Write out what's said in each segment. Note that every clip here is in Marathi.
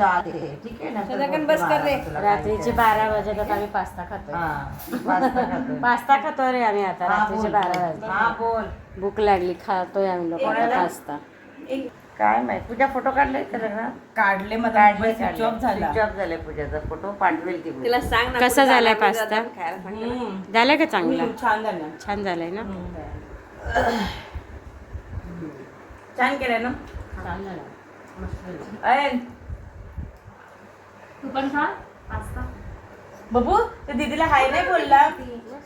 इथं आले ठीक आहे ना संध्याकाळी बस कर रे. रात्रीचे बारा वाजत आम्ही पास्ता खातो पास्ता खातोय. पास्ता खातो रे आम्ही आता हा, रात्रीचे बारा हा बोल. भूक लागली खातोय आम्ही लोक? पास्ता. काय माहीत पूजा फोटो काढले तर काढले मग काढले ऑफ झाला. ऑफ झाले पूजाचा फोटो पाठवेल ती तिला सांग ना कसा झालाय पास्ता? आपण खायला सांगितलं. हम्म. झालं का चांगला? छान झालं. छान झालंय ना? छान केलंय ना? छान झालं. तू पण खा. पास्ता. बबू ते दीदीला हाय नाही बोलला.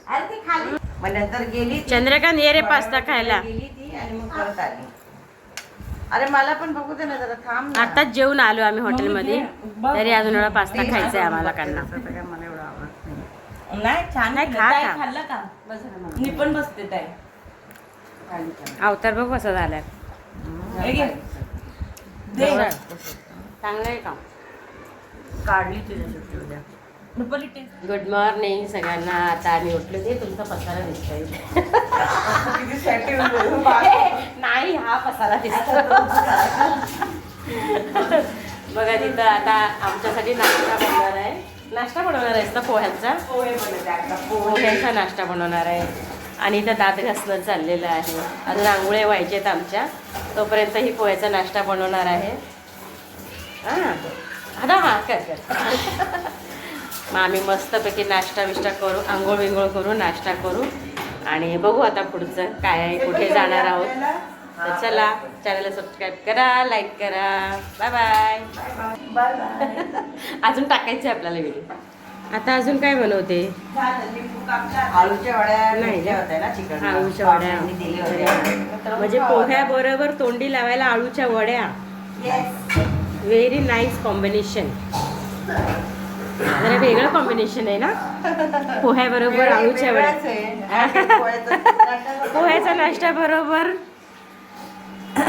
अरे ती खाली. मग नंतर गेली ती. चंद्रकांत ये रे पास्ता खायला. गेली ती आणि मग परत आली. अरे मला पण बघू दे ना जरा थांब ना. आताच जेवून आलो आम्ही हॉटेलमध्ये. तरी अजून एवढा पास्ता खायचा आहे आम्हाला कांना काय मला एवढं आवडत नाही. नाही छान नाही, केलं. खा, ताई, खा. खाल्लं का? मी पण बसते ताई. अवतार बघ कसा झालाय. हे घे. दे. चांगलं आहे का? काढली तुझ्या सुट्टी उद्या. रुपाली गुड मॉर्निंग सगळ्यांना. आता आम्ही उठलो ते तुमचा पसारा दिसतोय. नाही हा पसारा दिसतो बघा तिथं आता आमच्यासाठी नाश्ता बनवणार आहे. नाश्ता बनवणार आहेस ना पोह्यांचा? पोहे आता, पोह्यांचा नाश्ता बनवणार आहे. आणि इथं दात घासणं चाललेलं आहे. अजून आंघोळे व्हायचे आहेत आमच्या. तोपर्यंत ही पोह्याचा नाश्ता बनवणार आहे. हां. हां कर कर. मग आम्ही मस्तपैकी नाश्ता बिष्टा करू आंघोळ विंघोळ करू नाश्ता करू. आणि बघू आता पुढचं काय आहे कुठे जाणार आहोत. तर चला चॅनलला सबस्क्राईब करा लाईक करा. Bye bye bye bye. अजून टाकायचं आहे आपल्याला व्हिडिओ आता अजून काय बनवते? वड्या आळूच्या वड्या. म्हणजे पोह्याबरोबर तोंडी लावायला आळूच्या वड्या. व्हेरी नाईस कॉम्बिनेशन जरा वेगळं कॉम्बिनेशन आहे ना? पोह्याबरोबर आळूच्या वड्या. पोह्याचं नाश्ता बरोबर.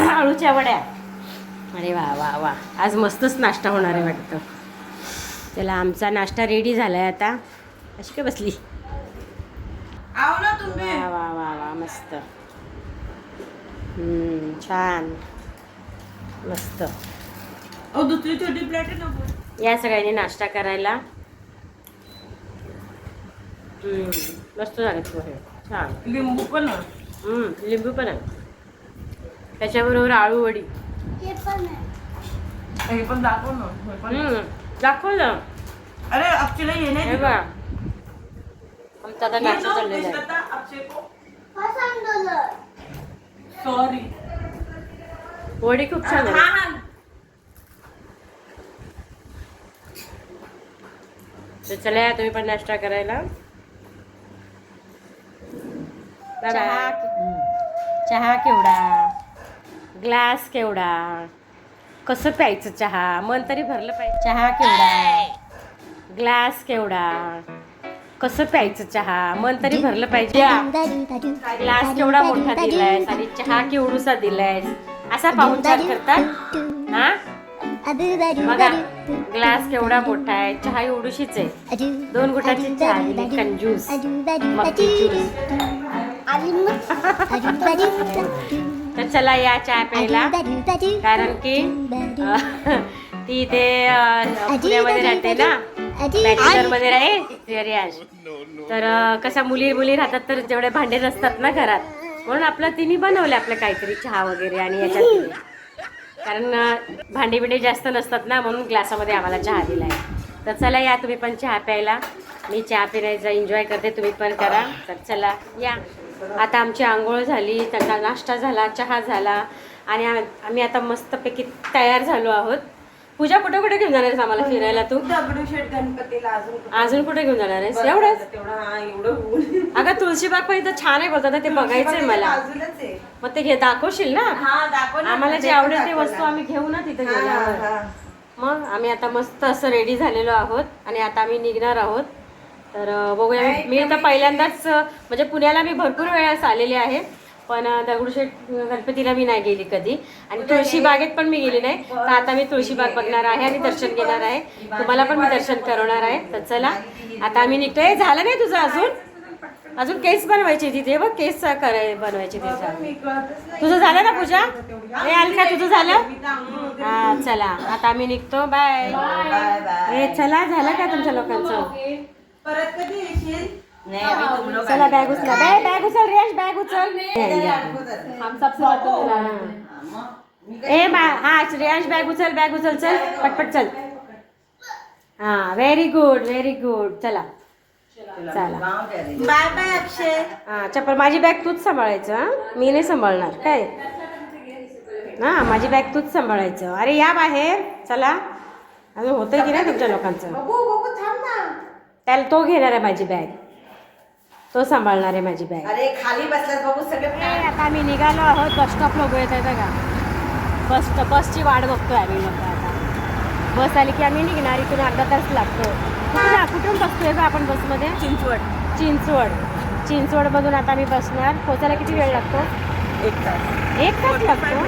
आळूच्या वड्या. अरे वा वा वा. आज मस्तच नाश्ता होणार आहे वाटतं. त्याला आमचा नाश्ता रेडी झाला आहे आता. अशी काय बसली? वा वा वा वा मस्त. छान. मस्त. दुसरी छोटी प्लेट या सगळ्यांनी नाश्ता करायला. हम्म, मस्त झाले पोहे छान. लिंबू पण लिंबू पण आहे. त्याच्याबरोबर आळू वडी. हे पण दाखव ना हे दाखवलं अरे अक्षयला ये नाही हे बघा. आमचा आता नाश्ता चाललेला आहे. सॉरी वडी खूप छान आहे. तर चला या तुम्ही पण नाश्ता करायला. चहा चहा केवढा? ग्लास केवढा? कसं प्यायचं चहा? मन तरी भरलं पाहिजे. चहा केवढा? ग्लास केवढा? कसं प्यायचं चहा? मन तरी भरलं पाहिजे. ग्लास केवढा मोठा दिलायस आणि चहा केवढूसा दिलायस? असा पाहुणचार करतात. हा? बघा. ग्लास केवढा मोठा आहे चहा एवढीशीच आहे. दोन गुटाची चहा दिली कंजूस. ज्यूस तर चला या चहा प्यायला. कारण की ती इथे पुण्यामध्ये राहते ना. बॅचलरमध्ये राहे तर अं, कसा मुली मुली राहतात तर जेवढे भांडे नसतात ना घरात. म्हणून आपलं तिने बनवलं आपलं काहीतरी चहा वगैरे आणि याच्यात. कारण भांडी भांडे जास्त नसतात ना म्हणून ग्लासामध्ये आम्हाला चहा दिलाय. तर चला या तुम्ही पण चहा प्यायला. मी चहा पिण्याचा एन्जॉय करते तुम्ही पण करा. तर चला या. आता आमची आंघोळ झाली त्यांचा नाश्ता झाला चहा झाला आणि आम्ही आता मस्तपैकी तयार झालो आहोत. पूजा कुठे कुठे घेऊन जाणार आहेस आम्हाला फिरायला तू दगडूशेठ गणपतीला अजून कुठं- अजून कुठे घेऊन जाणार आहेस एवढंच तेवढं हा एवढं. अगं तुळशीबाग पण इथं छान आहे बोलतात ना, ते बघायचंय मला बाजूलाच आहे. मग ते घे दाखवशील ना हा दाखव ना. आम्हाला जे आवडेल ते वस्तू. आम्ही घेऊ ना तिथे हा, गेल्यावर हा. मग आम्ही आता मस्त असं रेडी झालेलो आहोत आणि आता आम्ही निघणार आहोत तर अं, बघूया मी तर पहिल्यांदाच अं, म्हणजे पुण्याला मी भरपूर वेळास आलेले आहे पण दगडूशेठ गणपतीला मी नाही गेली कधी. आणि तुळशी बागेत पण मी गेली नाही. तर आता मी तुळशी बाग बघणार आहे आणि दर्शन घेणार आहे. तुम्हाला पण मी दर्शन करवणार आहे. तर चला. आता आम्ही निघतोय. झालं नाही तुझं अजून? अजून केस बनवायचे तिथे बघ केस कराय बनवायचे तिथे. तुझं झालं ना पूजा? हे अलका तुझं झालं हा चला. आता आम्ही निघतो. बाय. हे चला झालं का तुमच्या लोकांचं? परत कधी येशील? चला बॅग उचला. बॅग बॅग उचल रेश बॅग उचल. हा, ए बा हा श्रेयांश बॅग उचल बॅग उचल चल. पटपट चल. हा व्हेरी गुड व्हेरी गुड चला. चला गाव द्या रे. बाय बाय अक्षय. हा चप्पल माझी बॅग तूच सांभाळायचं हा? मी नाही सांभाळणार. काय? हा माझी बॅग तूच सांभाळायचं. अरे या बाहेर. चला. अजून होतंय की नाही तुमच्या लोकांचं? त्याला तो घेणार आहे माझी बॅग. तो सांभाळणार आहे माझी बॅग अरे खाली बसल्यात बघू सगळे आता आम्ही निघालो आहोत बस स्टॉप लोक येत आहे का बस बसची वाट बघतोय आम्ही लोक आता. बस आली की आम्ही निघणार इथून अर्धा तास लागतो. कुठून कुठून बसतोय का आपण बसमध्ये चिंचवड. चिंचवड. चिंचवडमधून आता आम्ही बसणार. पोचायला किती वेळ लागतो? एक तास. एक तास लागतो?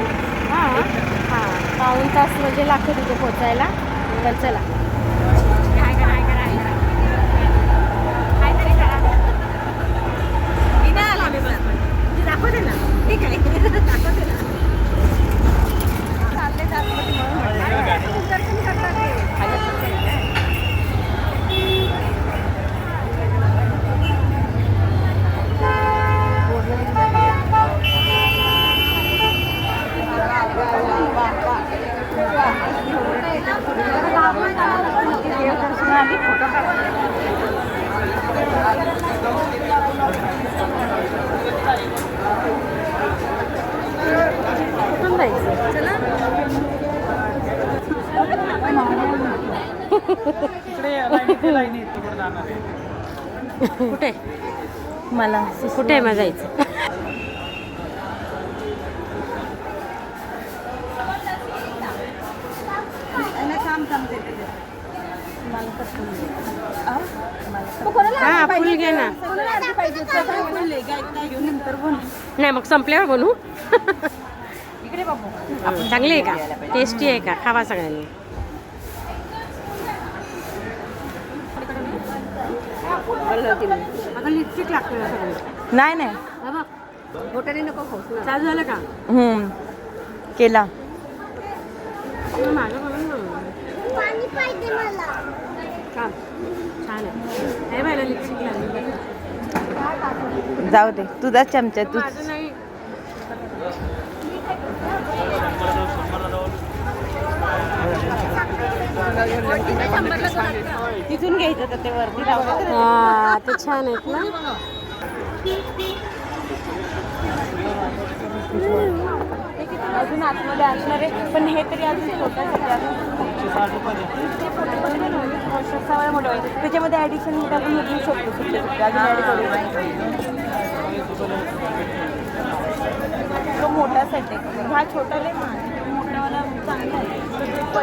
हां हां. पाऊण तास म्हणजे लागतो तिथे पोचायला. तर चला हाय करा, हाय करा, हाय करा. हाय तरी करा. मी नाही आला मी पण. म्हणजे दाखवते ना ठीक आहे दाखवते ना चालले जात होते म्हणून म्हटलं. दर्शन करतात ते. खाली पडते ना काय? कुठून जायचं चला कुठे? मला कुठे मग जायचं हा फुल घे ना. नाही मग संपल्यावर इकडे बाबू चांगली आहे का? टेस्टी आहे का? खावा सगळ्यांनी. आता लिपस्टिक लागते ना नाही नाही. हा बघ बोटाने नको खाऊस ना चालू झालं का? हम्म. केला. मग माझं छान छान आहे. हे बायला लिपस्टिक लागली. जाऊ दे तुझा चमचा तू माझं तिथून घ्यायचं तर ते वरती हा ते छान आहेत ना. अजून आतमध्ये असणार आहे पण हे तरी अजून मोठं व्हायचं त्याच्यामध्ये ॲडिशनमध्ये आपण घेऊ शकतो. अजून मोठा सेट आहे. हा छोटा लय 玻璃杯